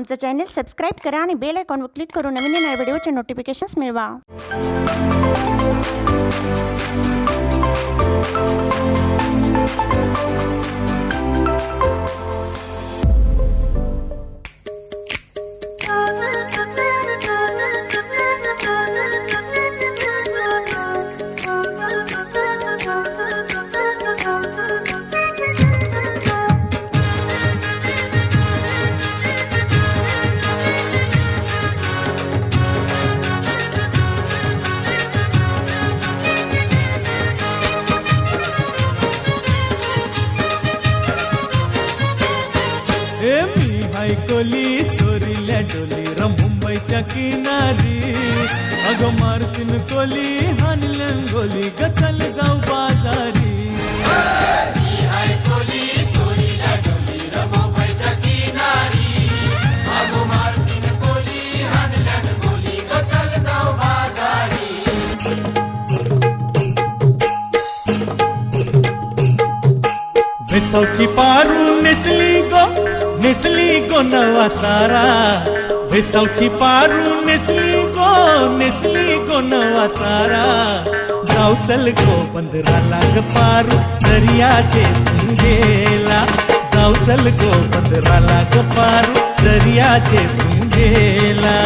आमचं channel subscribe करा आणि बेल आयकॉनवर क्लिक करून नवीन नवीन व्हिडिओचे नोटिफिकेशन्स मिळवा. ए मी हायकोली सोरील्या डोली मुंबईच्या किनारी. अगं मारतीन कोली हानल्यान गोली गचल जाऊ बाजारी. भेसावची पारू नेसली गो. नेसली गो नवा सारा भेसावची पारू नेसली गो नेसली गो नवा सारा जाऊ चल गो बंदरा लाग पारू दर्याचे गेला जाऊ चल गो बंदरा लाग पारू दर्याचे गेला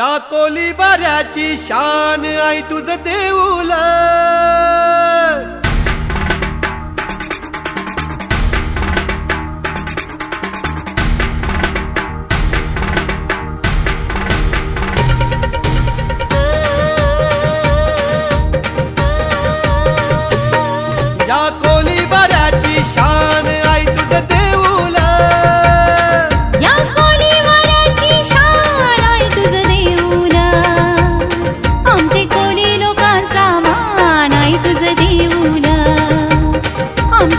या कोली बाऱ्याची शान आई तुझ देऊला.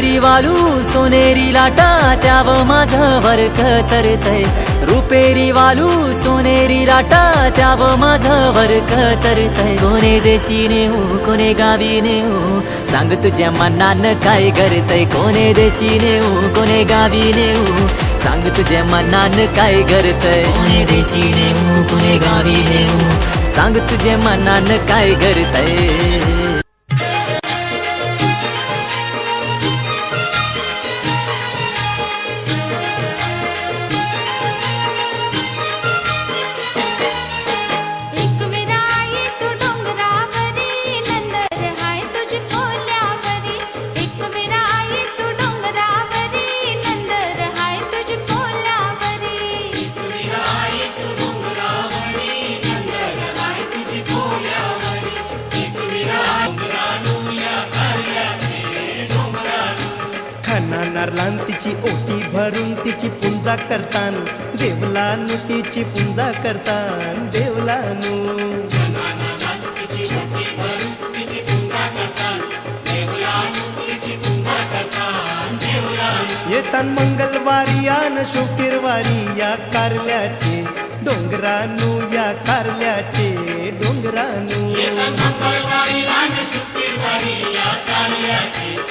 सोनेरी वालू सोनेरी लाटा त्याव माझं वर्क तरतय. रुपेरी वालू सोनेरी लाटा त्याव माझं वर्क तरतय. कोणे देशी नेऊ कोणे गावी नेऊ? सांग तुझ्या मनान काय करतय कोणे देशी नेऊ कोणे गावी नेऊ? सांग तुझ्या मनान काय करतय कोणे देशी नेऊ कोणे गावी नेऊ? सांग तुझ्या मनान काय करतय करणार तिची ओटी भरून तिची पूजा करतान देवलानू तिची पूजा करतान देवलानू. येतान मंगलवारी आन शुक्रवारी या कारल्याचे डोंगरानू या कारल्याचे डोंगरानू. मंगलवारी आन शुक्रवारी या कारल्याचे